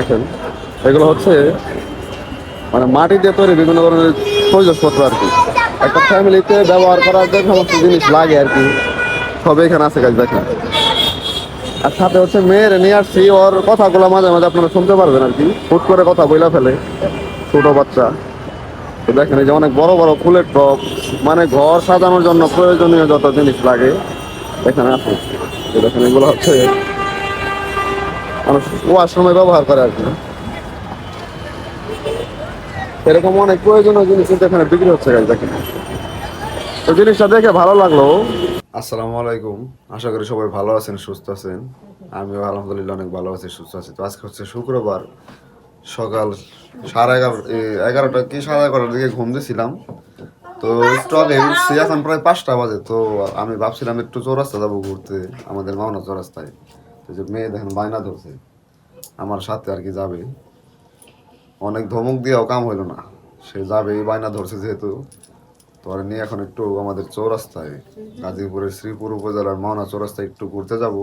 দেখেন, এগুলো হচ্ছে মানে মাটি দিয়ে তৈরি বিভিন্ন ধরনের প্রয়োজনপত্র আর কি। একটা ফ্যামিলিতে ব্যবহার করার যে সমস্ত জিনিস লাগে আর কি, সব এখানে আছে গাছ দেখেন। আর সাথে হচ্ছে মেয়ের নিয়ে আসছি, ওর কথাগুলো মাঝে মাঝে আপনারা শুনতে পারবেন আর কি। হুট করে কথা বইলা ফেলে, ছোট বাচ্চা। তো দেখেন, এই যে অনেক বড় বড় ফুলের টপ মানে ঘর সাজানোর জন্য প্রয়োজনীয় যত জিনিস লাগে, এখানে আছে। দেখেন, এগুলো হচ্ছে ওয়াশরুমে ব্যবহার করে আর কি। এরকম অনেক প্রয়োজনীয় জিনিস কিন্তু এখানে বিক্রি হচ্ছে গাছ দেখেন। তো জিনিসটা দেখে ভালো লাগল। আসসালামু আলাইকুম। আশা করি সবাই ভালো আছেন, সুস্থ আছেন। আলহামদুলিল্লাহ অনেক ভালো আছি, সুস্থ আছি। তো আজকে হচ্ছে শুক্রবার, সকাল সাড়ে এগারো এগারোটা কি সাড়ে এগারোটার দিকে ঘুম দিয়েছিলাম। তো উঠছি এখন প্রায় পাঁচটা বাজে। তো আমি ভাবছিলাম একটু চৌরাস্তা যাব ঘুরতে, আমাদের মাওনা চৌরাস্তায়। যে মেয়ে দেখেন বায়না ধরছে, আমার সাথে আর কি যাবে। অনেক ধমক দিয়েও কাম হইল না। সে যাবে, এই বায়না ধরছে যেহেতু। তো ওরা নিয়ে এখন একটু আমাদের চৌরাস্তায়, গাজীপুরের শ্রীপুর উপজেলার মাওনা চৌরাস্তায় একটু ঘুরতে যাব।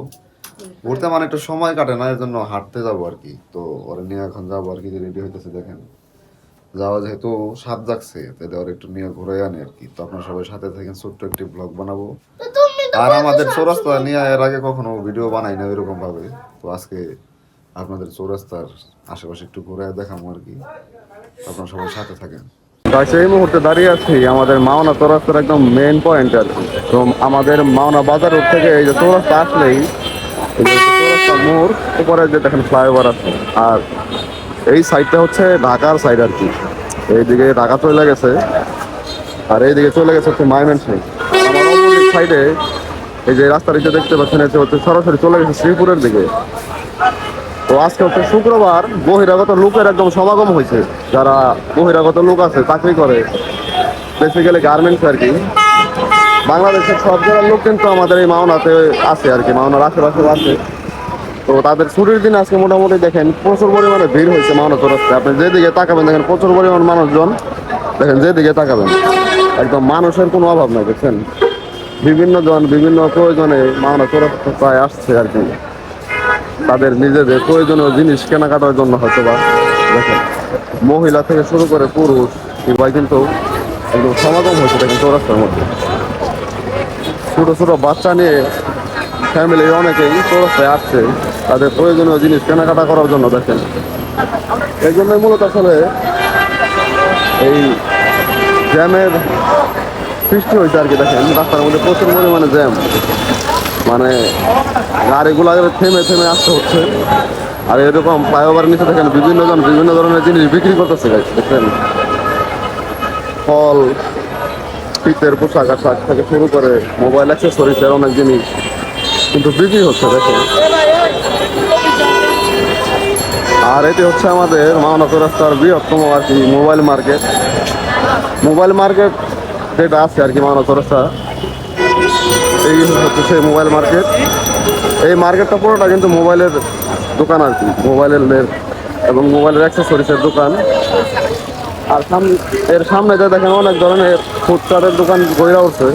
ঘুরতে মানে একটু সময় কাটে না এর জন্য হাঁটতে যাব আর কি। তো ওরা নিয়ে এখন যাব আর কি রেডি হইতেছে দেখেন। যাওয়া যেহেতু সাত জাগছে তাহলে ওরা একটু নিয়ে ঘুরে আনে আর কি। তো আপনার সবাই সাথে থাকেন, ছোট্ট একটি ব্লগ বানাবো। আর আমাদের চৌরাস্তা নিয়ে এর আগে কখনো ভিডিও বানাই না এরকম ভাবে তো আজকে আপনাদের চৌরাস্তার আশেপাশে একটু ঘুরে দেখাবো আর কি। আপনারা সবাই সাথে থাকেন। গাছ এই মুহূর্তে দাঁড়িয়ে আছি আমাদের মাওনা চৌরাস্তার একদম মেন পয়েন্ট আর কি। তো আমাদের মাওনা বাজার রোড থেকে এই যে চৌরাস্তা আসলেই চৌরাস্তা মোড় উপরে যে দেখেন ফ্লাইওভার আছে। আর এই সাইডটা হচ্ছে ঢাকার সাইড আর কি। এইদিকে ঢাকা চলে গেছে আর এইদিকে চলে গেছে হচ্ছে মাইমেন্সিং আমার অপোজিট সাইডে এই যে রাস্তাটি যে দেখতে পাচ্ছেন, এটা হচ্ছে সরাসরি চলে গেছে শ্রীপুরের দিকে। তো আজকে হচ্ছে শুক্রবার, বহিরাগত লোকের একদম সমাগম হয়েছে। যারা বহিরাগত লোক আছে, চাকরি করে বেসিক্যালি গার্মেন্টস আর কি। বাংলাদেশের সব জেলার লোক কিন্তু আমাদের এই মাওনাতে আছে আর কি, মাওনার আশেপাশে আছে। তো তাদের ছুটির দিন আজকে মোটামুটি দেখেন, প্রচুর পরিমাণে ভিড় হয়েছে মাওনা চৌরাস্তায় আপনি যেদিকে তাকাবেন, দেখেন প্রচুর পরিমাণ মানুষজন, দেখেন যেদিকে তাকাবেন, একদম মানুষের কোনো অভাব নাই দেখছেন বিভিন্ন জন বিভিন্ন প্রয়োজনে মাওনা প্রায় আসছে আর কি। তাদের নিজেদের প্রয়োজনীয় জিনিস কেনাকাটার জন্য হয়তো বা দেখেন, মহিলা থেকে শুরু করে পুরুষ সবাই কিন্তু একদম সমাগম হয়েছে দেখেন চৌরাস্তার মধ্যে। ছোটো ছোটো বাচ্চা নিয়ে ফ্যামিলির অনেকেই চৌরাস্তায় আসছে তাদের প্রয়োজনীয় জিনিস কেনাকাটা করার জন্য দেখেন। এই জন্যই মূলত আসলে এই জ্যামের সৃষ্টি হয়েছে আর কি, দেখেন, রাস্তার মধ্যে প্রচুর পরিমাণে জ্যাম। মানে গাড়িগুলো থেমে থেমে আসতে হচ্ছে। আর এরকম ফ্লাইওভার নিচে দেখেন, বিভিন্ন জন বিভিন্ন ধরনের জিনিস বিক্রি করতেছে দেখছেন? ফল, শীতের পোশাক আশাক থেকে শুরু করে মোবাইল অ্যাক্সেসরিজের অনেক জিনিস কিন্তু বিক্রি হচ্ছে, দেখেন। আর এটি হচ্ছে আমাদের মাওনা রাস্তার বৃহত্তম আর কি মোবাইল মার্কেট মোবাইল মার্কেট যেটা আছে আর কি মাওনা রাস্তা এই হচ্ছে সেই মোবাইল মার্কেট এই মার্কেটটা পুরোটা কিন্তু মোবাইলের দোকান আর কি মোবাইলের লের- এবং মোবাইলের অ্যাক্সেসরিজের দোকান। আর সামনে এর সামনে যে দেখেন অনেক ধরনের ফুটপাতের দোকান গড়ে উঠছে।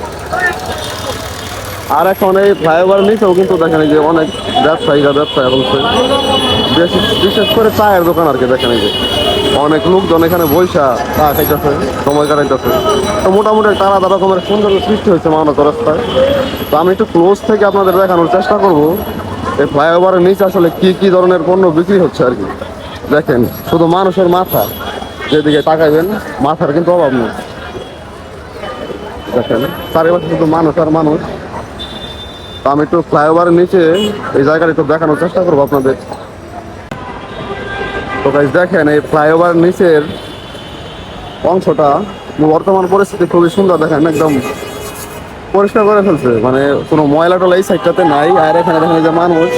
আর এখন এই ফ্লাইওভার নিচেও কিন্তু দেখেন যে অনেক ব্যবসায়ীরা ব্যবসা বলছে বিশেষ করে চায়ের দোকান আর কি দেখেন এই যে। অনেক লোকজন এখানে বৈশা চা খাইতেছে, সময় কাটাইতেছে। তো মোটামুটি একটা আলাদা রকমের সুন্দর সৃষ্টি হয়েছে মানব রাস্তায় তো আমি একটু ক্লোজ থেকে আপনাদের দেখানোর চেষ্টা করব এই ফ্লাইওভারের নিচে আসলে কি কি ধরনের পণ্য বিক্রি হচ্ছে আর কি। দেখেন, শুধু মানুষের মাথা, যেদিকে তাকাইবেন, মাথার কিন্তু অভাব নেই। দেখেন, চারিপাশে শুধু মানুষ আর মানুষ। তো আমি একটু ফ্লাইওভারের নিচে এই জায়গাটা একটু দেখানোর চেষ্টা করব আপনাদের। তো গাইজ দেখেন, এই ফ্লাইওভার নিচের অংশটা বর্তমান পরিস্থিতি খুবই সুন্দর, দেখেন, একদম পরিষ্কার করে ফেলছে। মানে কোনো ময়লা টলা এই সাইডটাতে নাই, আর এখানে দেখেন যে মানুষ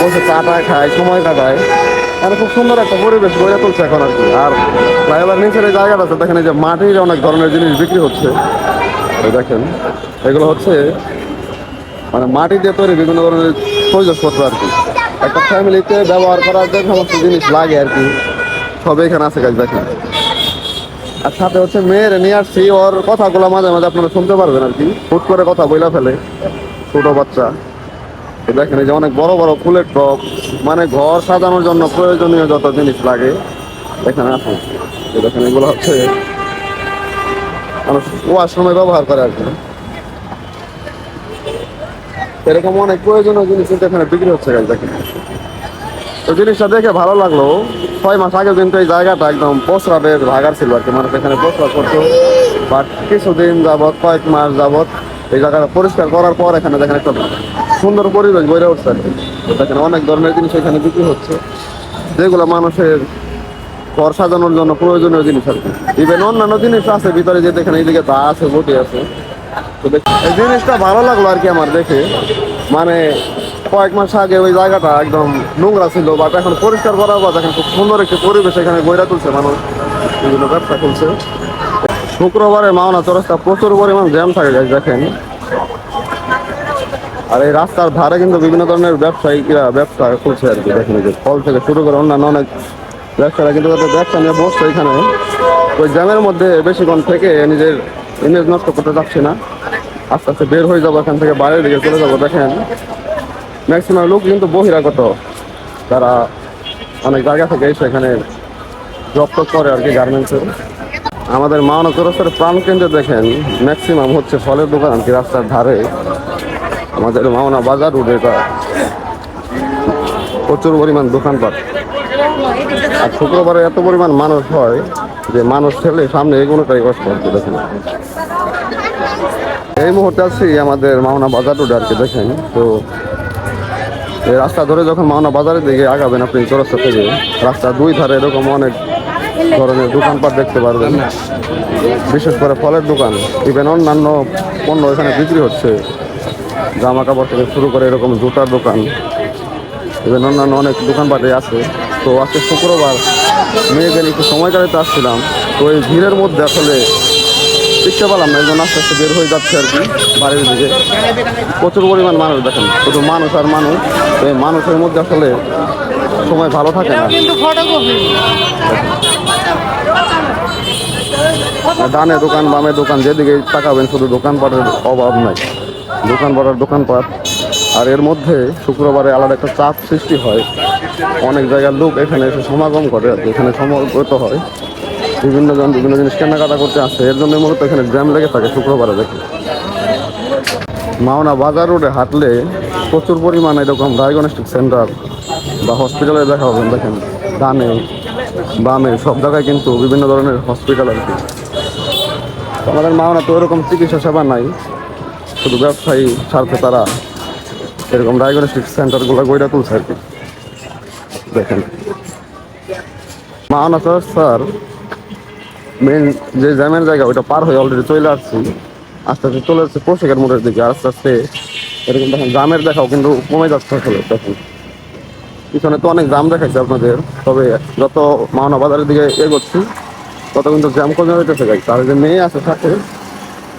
বসে চাটা খায়, সময় কাটায়। মানে খুব সুন্দর একটা পরিবেশ গড়ে তুলছে এখন আর কি। আর ফ্লাইওভার নিচের এই জায়গাটা আছে, দেখেন এই যে মাটির অনেক ধরনের জিনিস বিক্রি হচ্ছে। দেখেন, এগুলো হচ্ছে মানে মাটি দিয়ে তৈরি বিভিন্ন ধরনের প্রয়োজনপত্র আর কি। একটা ফ্যামিলিতে ব্যবহার করার যে সমস্ত জিনিস লাগে আর কি সব এখানে আছে গাছ দেখেন। আর সাথে হচ্ছে মেয়ের নিয়ে আসছি, ওর কথাগুলো মাঝে মাঝে আপনারা শুনতে পারবেন আর কি। হুট করে কথা বইলা ফেলে, ছোট বাচ্চা। দেখেন, এই যে অনেক বড় বড় ফুলের টব মানে ঘর সাজানোর জন্য প্রয়োজনীয় যত জিনিস লাগে। এখানে আছে দেখেন, এগুলো হচ্ছে মানুষ ওয়াশরুমে ব্যবহার করে আর কি। এরকম অনেক প্রয়োজনীয় জিনিস কিন্তু এখানে বিক্রি হচ্ছে guys, দেখেন। তো জিনিসটা দেখে ভালো লাগল। ছয় মাস আগে কিন্তু এই জায়গাটা একদম পোসরাটের ভাগার ছিল আর কি মানুষ এখানে পোসরা করতো। বাট কিছুদিন যাবৎ কয়েক মাস যাবৎ এই জায়গাটা পরিষ্কার করার পর এখানে দেখেন একটা সুন্দর পরিবেশ গড়ে উঠছে আর কি তো দেখেন অনেক ধরনের জিনিস এখানে বিক্রি হচ্ছে। যেগুলো মানুষের ঘর সাজানোর জন্য প্রয়োজনীয় জিনিস আর কি ইভেন অন্যান্য জিনিস আছে ভিতরে যে দেখেন এইদিকে দা আছে বটি আছে। তো এই জিনিসটা ভালো লাগল আর কি আমার দেখে। মানে কয়েক মাস আগে ওই জায়গাটা একদম নোংরা ছিল বাট এখন পরিষ্কার করার পর দেখেন খুব সুন্দর একটি পরিবেশ এখানে গড়ে তুলছে মানুষ, বিভিন্ন ব্যবসা খুলছে। শুক্রবারে মাওনা চরস্তা প্রচুর পরিমাণ জ্যাম থাকে দেখেন। আর এই রাস্তার ধারে কিন্তু বিভিন্ন ধরনের ব্যবসায়ীরা ব্যবসা খুলছে আর কি, দেখেন যে ফল থেকে শুরু করে অন্যান্য অনেক ব্যবসারা কিন্তু ব্যবসা নিয়ে বসছে এখানে। ওই জ্যামের মধ্যে বেশিক্ষণ থেকে নিজের ইমেজ নষ্ট করতে চাচ্ছে না। আস্তে আস্তে বের হয়ে যাব এখান থেকে, বাইরের দিকে চলে যাব, দেখেন। ম্যাক্সিমাম লোক কিন্তু বহিরাগত। তারা অনেক জায়গা থেকে এসে এখানে জব টপ করে আর কি গার্মেন্টসের আমাদের মাওনা চৌরাস্তার প্রাণ কেন্দ্রে দেখেন ম্যাক্সিমাম হচ্ছে ফলের দোকান আর কি রাস্তার ধারে। আমাদের মাওনা বাজার রোড এটা প্রচুর পরিমাণ দোকানপাট। আর শুক্রবারে এত পরিমাণ মানুষ হয় যে মানুষ ঠেলে সামনে এগুলোটাই কষ্ট হচ্ছে দেখেন এই মুহূর্তে আছি আমাদের মাওনা বাজার রোড আর কি, দেখেন। তো এই রাস্তা ধরে যখন মাওনা বাজারের দিকে আগাবেন আপনি চৌরাস্তা থেকে, রাস্তা দুই ধারে এরকম অনেক ধরনের দোকানপাট দেখতে পারবেন। বিশেষ করে ফলের দোকান ইভেন অন্যান্য পণ্য এখানে বিক্রি হচ্ছে। জামা কাপড় থেকে শুরু করে এরকম জুতার দোকান ইভেন অন্যান্য অনেক দোকানপাটে আছে। তো আজকে শুক্রবার মেয়েকে একটু সময় কাটাতে আসছিলাম। তো এই ভিড়ের মধ্যে আসলে দেখতে পারলাম না, একজন আস্তে আস্তে বের হয়ে যাচ্ছে আর কি বাড়ির দিকে। প্রচুর পরিমাণ মানুষ দেখেন, শুধু মানুষ আর মানুষ। তো এই মানুষের মধ্যে আসলে সময় ভালো থাকে না। ডানে দোকান, বামে দোকান যেদিকে তাকাবেন শুধু দোকানপাটের অভাব নাই। দোকানপাটের দোকানপাট আর এর মধ্যে শুক্রবারে আলাদা একটা চাপ সৃষ্টি হয়। অনেক জায়গার লোক এখানে এসে সমাগম করে আর এখানে সমবেত হয়। বিভিন্ন জন, বিভিন্ন জিনিস কেনাকাটা করতে আসে। এর জন্য মূলত এখানে জ্যাম লেগে থাকে শুক্রবারে দেখি। মাওনা বাজার রোডে হাঁটলে প্রচুর পরিমাণে এরকম ডায়াগনস্টিক সেন্টার বা হসপিটালে দেখা হবে দেখেন, ডানে, বামে সব জায়গায় কিন্তু বিভিন্ন ধরনের হসপিটাল আর কি। আমাদের মাওনা তো এরকম চিকিৎসা সেবা নাই। শুধু ব্যবসায়ী স্বার্থে তারা। এরকম ডায়াগনস্টিক সেন্টারগুলো গইরা তুলছে আর কি। দেখেন। মাওনা স্যার স্যার মেন যে জ্যামের জায়গা, ওইটা পার হয়ে অলরেডি চলে আসছি। আস্তে আস্তে চলে যাচ্ছে পোশাকের মোড়ের দিকে, আস্তে আস্তে এরকম দেখেন, জামের দেখাও কিন্তু কমে যাচ্ছে আসলে, দেখেন। পিছনে তো অনেক জাম দেখাচ্ছে আপনাদের, তবে যত মাওনা বাজারের দিকে এগোচ্ছি, তত কিন্তু জ্যাম কমে হইতেছে গাই তার যে মেয়ে আছে সাথে,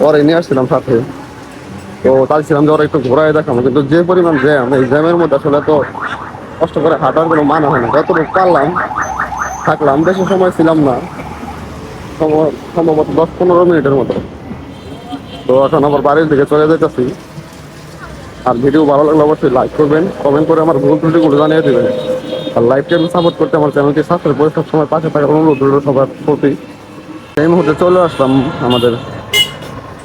পরে নিয়ে আসছিলাম সাথে। তো চাইছিলাম যে ওরা একটু ঘোরায় দেখাবো কিন্তু যে পরিমাণ জ্যাম, এই জ্যামের মধ্যে আসলে এত কষ্ট করে হাঁটার কোনো মানে হয় না। যতটুকু পারলাম, থাকলাম, বেশি সময় ছিলাম না সম্ভব- সম্ভবত দশ পনেরো মিনিটের মতো। তো এখন আমার বাড়ির দিকে চলে যেতেছি আর ভিডিও ভালো লাগলে অবশ্যই লাইক করবেন কমেন্ট করে আমার ভুল ত্রুটিগুলো জানিয়ে দেবেন। আর লাইভ চ্যানেল সাপোর্ট করতে আমার চ্যানেলটি সাবস্ক্রাইব করে সবসময় পাশে থাকার অনুরোধ রইল সবার প্রতি। এই মুহূর্তে চলে আসলাম আমাদের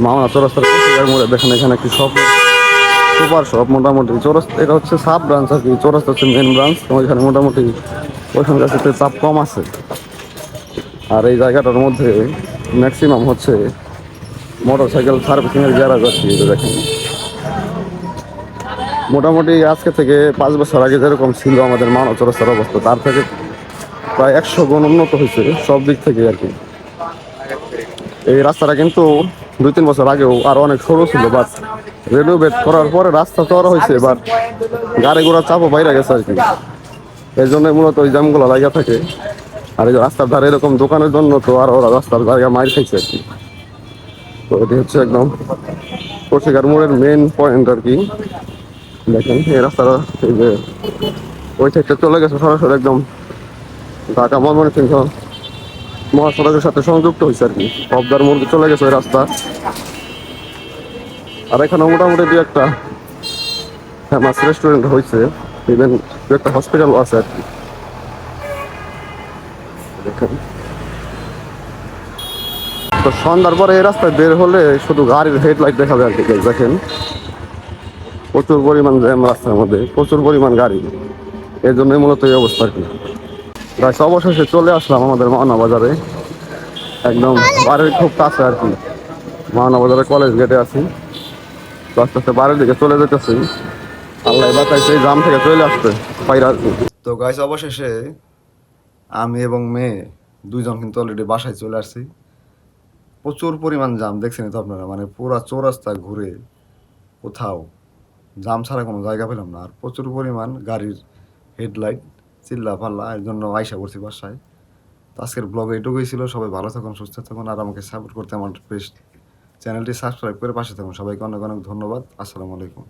মাওনা চৌরাস্তার মোড়ে দেখেন এখানে একটি শপ সুপার শপ মোটামুটি। চৌরাস্তা এটা হচ্ছে সাব ব্রাঞ্চ আর কি, চৌরাস্তা হচ্ছে মেন ব্রাঞ্চ তো এখানে মোটামুটি ওইখানকার একটু চাপ কম আছে। আর এই জায়গাটার মধ্যে ম্যাক্সিমাম হচ্ছে মোটর সাইকেল সার্ভিসিংয়ের গ্যারাজ যে দেখেন। মোটামুটি আজকে থেকে পাঁচ বছর আগে যেরকম ছিল আমাদের মানব চৌরাস্তার অবস্থা, তার থেকে প্রায় একশো গুণ উন্নত হয়েছে সব দিক থেকে আর কি। এই রাস্তাটা কিন্তু দুই তিন বছর আগেও আরও অনেক সরু ছিল বাট রেনোভেট করার পরে রাস্তা চড়া হয়েছে বাট গাড়ি ঘোড়া চাপও বাইরে গেছে আর কি। এই জন্য মূলত ওই জ্যামগুলো লাগা থাকে। আর এই রাস্তার ধারে এরকম দোকানের জন্য তো আর ওরা রাস্তার জায়গা মাইর খাইছে আর কি। তো এটি হচ্ছে একদম পশ্চিকার মোড়ের মেন পয়েন্ট আর কি। দেখেন, এই রাস্তাটা এই যে ওই সাইডটা চলে গেছে সরাসরি একদম ঢাকা ময়মনসিংহ। মহাসড়কের সাথে সংযুক্ত হয়েছে আর কি। পবদার মোড়ে চলে গেছে ওই রাস্তা। আর এখানে মোটামুটি দু একটা ফেমাস রেস্টুরেন্ট হয়েছে। ইভেন দু একটা হসপিটাল আছে আর কি। তো সন্ধ্যার পরে এই রাস্তায় বের হলে শুধু গাড়ির হেডলাইট দেখা যায় আর কি দেখেন। প্রচুর পরিমাণ জ্যাম রাস্তার মধ্যে, প্রচুর পরিমাণ গাড়ি। এর জন্যই মূলত এই অবস্থা আর কি। গাছ অবশেষে চলে আসলাম আমাদের মাওনা বাজারে। একদম বাড়ির খুব কাছে আর কি। মাওনা বাজারে কলেজ গেটে আছি। আস্তে আস্তে বাড়ির দিকে চলে যেতেছি। আল্লাহ বাঁচাইছে, এই জাম থেকে চলে আসতে পাইরা আর কি। তো গাইস অবশেষে আমি এবং মেয়ে দুইজন কিন্তু অলরেডি বাসায় চলে আসছি। প্রচুর পরিমাণ জাম, দেখছেন তো আপনারা? মানে পুরা চৌরাস্তা ঘুরে কোথাও জাম ছাড়া কোনো জায়গা পেলাম না। আর প্রচুর পরিমাণ গাড়ির হেডলাইট চিল্লা পাল্লা এর জন্য আয়সা করছি বাসায়। তো আজকের ব্লগ এটুকুই ছিল, সবাই ভালো থাকুন, সুস্থ থাকুন, আর আমাকে সাপোর্ট করতে আমার বেশ চ্যানেলটি সাবস্ক্রাইব করে পাশে থাকুন। সবাইকে অনেক অনেক ধন্যবাদ, আসসালামু আলাইকুম।